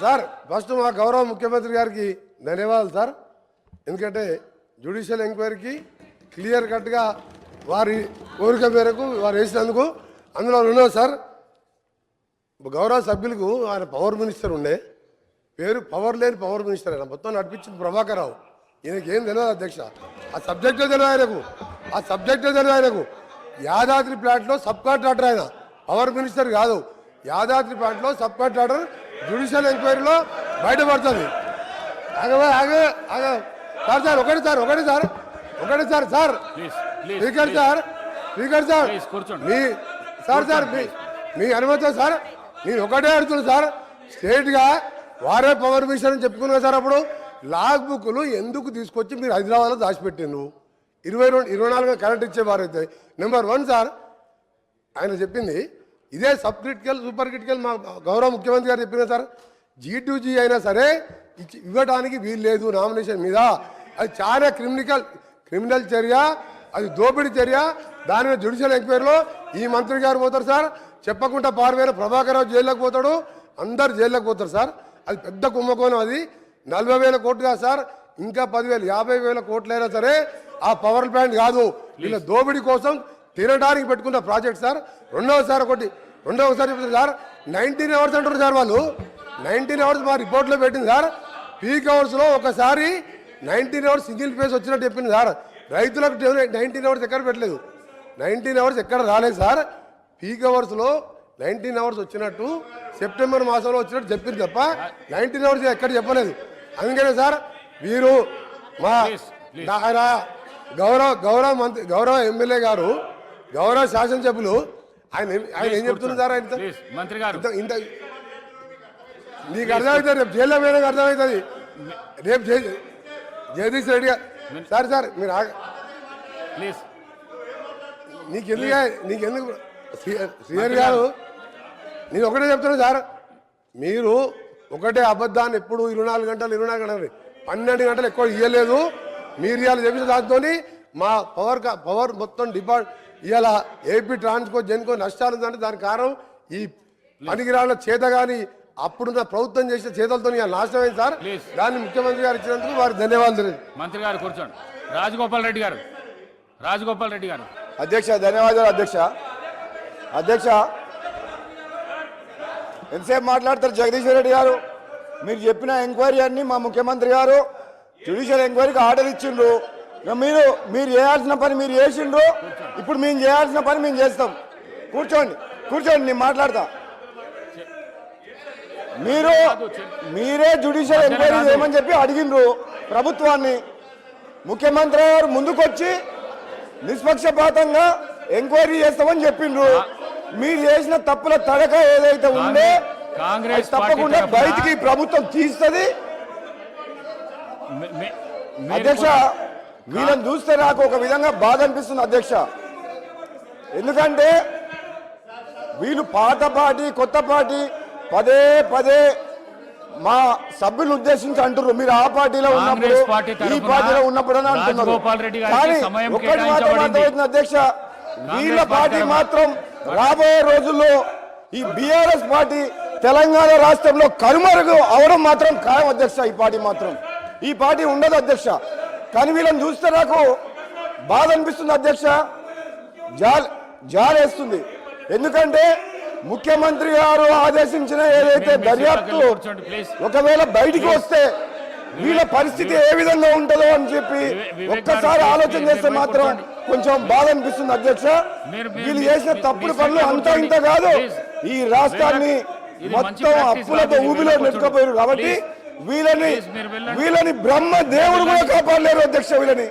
Sir first మా గౌరవ ముఖ్యమంత్రి గారికి ధన్యవాదాలు సార్. ఎందుకంటే జ్యుడిషియల్ ఎంక్వైరీకి క్లియర్ కట్గా వారి కోరిక మేరకు వారు వేసినందుకు అందులో ఉన్నాం సార్. గౌరవ సభ్యులకు ఆయన పవర్ మినిస్టర్ ఉండే. పేరు పవర్ లేని పవర్ మినిస్టర్ ఆయన. మొత్తం నడిపించింది ప్రభాకర్ రావు. ఈయనకి ఏం తెలియదు అధ్యక్ష. ఆ సబ్జెక్టే తెలియదు ఆయనకు. ఆ సబ్జెక్టే తెలియదు ఆయనకు. యాదాద్రి ప్లాంట్లో సబ్ కాంట్రాక్టర్ ఆయన. పవర్ మినిస్టర్ కాదు. యాదాద్రి ప్లాంట్లో సబ్ కాంట్రాక్టర్ జ్యుడిషియల్ ఎంక్వైరీలో బయటపడుతుంది. ఆగవా ఆగ ఆగ. సార్ సార్ ఒకటి సార్ ఒకటి సార్ ఒకటి sir sir. Speaker sir speaker sir. మీ సార్ సార్ మీ మీ అనుమతి సార్ నేను ఒకటే అడుగుతున్నా సార్. స్టేట్గా వారే పవర్ మిషన్ అని చెప్పుకున్నా సార్ అప్పుడు. లాగ్ బుక్లు ఎందుకు తీసుకొచ్చి మీరు హైదరాబాద్లో దాచిపెట్టిండు ఇరవై రెండు ఇరవై నాలుగు కరెంట్ అయితే నెంబర్ వన్ సార్ ఆయన చెప్పింది ఇదే సబ్ క్రిటికల్ సూపర్ క్రిటికల్ మా గౌరవ ముఖ్యమంత్రి గారు చెప్పిన సార్ జీ టు జీ అయినా సరే ఇచ్చి ఇవ్వడానికి వీలు లేదు నామినేషన్ మీద. అది చాలా క్రిమినల్ క్రిమినల్ చర్య అది దోపిడీ చర్య. దాని మీద జ్యుడిషియల్ ఎంక్వైరీలో ఈ మంత్రి గారు పోతారు సార్. చెప్పకుండా పారిపోయిన ప్రభాకర్ రావు జైల్లోకి పోతాడు. అందరు జైల్లోకి పోతారు సార్. అది పెద్ద కుంభకోణం అది. నలభై వేల కోట్లు కాదు సార్. ఇంకా పదివేలు యాభై వేల కోట్లు అయినా సరే ఆ పవర్ ప్లాంట్ కాదు. వీళ్ళ దోపిడీ కోసం తినడానికి పెట్టుకున్న ప్రాజెక్ట్ సార్. రెండవసారి ఒకటి రెండవసారి సార్. నైన్టీన్ అవర్స్ అంటారు సార్ వాళ్ళు. నైన్టీన్ అవర్స్ మా రిపోర్ట్లో పెట్టింది సార్. పీక్ అవర్స్లో ఒకసారి నైన్టీన్ అవర్స్ సింగిల్ ఫేస్ వచ్చినట్టు చెప్పింది సార్. రైతులకు నైన్టీన్ అవర్స్ ఎక్కడ పెట్టలేదు. నైన్టీన్ అవర్స్ ఎక్కడ రాలేదు సార్. పీక్ అవర్స్లో నైన్టీన్ అవర్స్ వచ్చినట్టు సెప్టెంబర్ మాసంలో వచ్చినట్టు చెప్పింది తప్ప నైన్టీన్ అవర్స్ ఎక్కడ చెప్పలేదు. అందుకనే సార్ వీరు మా ఆయన గౌరవ గౌరవ మంత్రి గౌరవ ఎమ్మెల్యే గారు గౌరవ శాసనసభ్యులు ఆయన ఆయన ఏం చెప్తున్నారు సార్ ఆయన మంత్రి గారు. ఇంత నీకు అర్థమవుతుంది రేపు జైల్లో పోయినాక అర్థమవుతుంది. రేపు జగదీష్ రెడ్డి గారు సార్ సార్ మీరు ఆగ- ప్లీజ్. నీకెందుకు నీకెందుకు శ్రీ- శ్రీహరి గారు. నేను ఒకటే చెప్తున్నా సార్. మీరు ఒకటే అబద్ధాన్ని ఎప్పుడు ఇరవై నాలుగు గంటలు ఇరవై నాలుగు గంటలు పన్నెండు గంటలు ఎక్కువ ఇవ్వలేదు మీరు ఇవాళ చెప్పిన దాంతో మా పవర్ పవర్ మొత్తం డిపార్ట్ ఇవాళ ఏపీ ట్రాన్స్కో జెన్కో నష్టాలు ఉందంటే దానికి కారణం ఈ పనికిరాళ్ళ చేత కానీ అప్పుడున్న ప్రభుత్వం చేసిన చేతలతో నాశనం అయింది సార్. దాన్ని ముఖ్యమంత్రి గారు ఇచ్చినందుకు వారికి ధన్యవాదాలు మంత్రి గారు కూర్చోండి. రాజగోపాల్ రెడ్డి గారు. రాజగోపాల్ రెడ్డి గారు. అధ్యక్ష ధన్యవాదాలు అధ్యక్ష. అధ్యక్ష ఎంతసేపు మాట్లాడతారు జగదీశ్వర్ రెడ్డి గారు? మీరు చెప్పిన ఎంక్వైరీ అన్ని మా ముఖ్యమంత్రి గారు జ్యుడిషియల్ ఎంక్వైరీకి ఆర్డర్ ఇచ్చిండ్రు. మీరు మీరు చేయాల్సిన పని మీరు చేసిండ్రు. ఇప్పుడు మేము చేయాల్సిన పని మేము చేస్తాం. కూర్చోండి కూర్చోండి నేను మాట్లాడతా. మీరు మీరే జ్యుడిషియల్ ఎంక్వైరీ చేయమని చెప్పి అడిగిండ్రు ప్రభుత్వాన్ని. ముఖ్యమంత్రి గారు ముందుకొచ్చి నిష్పక్షపాతంగా ఎంక్వైరీ చేస్తామని చెప్పిండ్రు. మీరు చేసిన తప్పుల తడక ఏదైతే ఉందో కాంగ్రెస్ తప్పకుండా బయటికి ప్రభుత్వం తీస్తుంది. అధ్యక్ష వీళ్ళని చూస్తే నాకు ఒక విధంగా బాధ అనిపిస్తుంది అధ్యక్ష. ఎందుకంటే వీళ్ళు పాత పార్టీ కొత్త పార్టీ పదే పదే మా సభ్యులను ఉద్దేశించి అంటున్నారు మీరు ఆ పార్టీలో ఉన్నప్పుడు ఈ పార్టీలో ఉన్నప్పుడు అని అంటున్నారు. కానీ ఒక్కటి మాత్రం అధ్యక్ష. వీళ్ళ పార్టీ మాత్రం రాబోయే రోజుల్లో ఈ బీఆర్ఎస్ పార్టీ తెలంగాణ రాష్ట్రంలో కనుమరుగు అవడం మాత్రం ఖాయం అధ్యక్ష. ఈ పార్టీ మాత్రం. ఈ పార్టీ ఉండదు అధ్యక్ష. కానీ వీళ్ళని చూస్తే నాకు బాధ అనిపిస్తుంది అధ్యక్ష జాల్ జాలేస్తుంది ఎందుకంటే ముఖ్యమంత్రి గారు ఆదేశించిన ఏదైతే దర్యాప్తు. ఒకవేళ బయటికి వస్తే వీళ్ళ పరిస్థితి ఏ విధంగా ఉంటుందో అని చెప్పి ఒక్కసారి ఆలోచన చేస్తే మాత్రం. కొంచెం బాధ అనిపిస్తుంది అధ్యక్ష వీళ్ళు చేసిన తప్పుడు పనులు అంతా ఇంత. కాదు. ఈ రాష్ట్రాన్ని మొత్తం అప్పులతో ఊబిలో నెట్టుకుపోయారు కాబట్టి. వీళ్ళని. వీళ్ళని బ్రహ్మ దేవుడు కూడా కాపాడలేరు అధ్యక్ష వీళ్ళని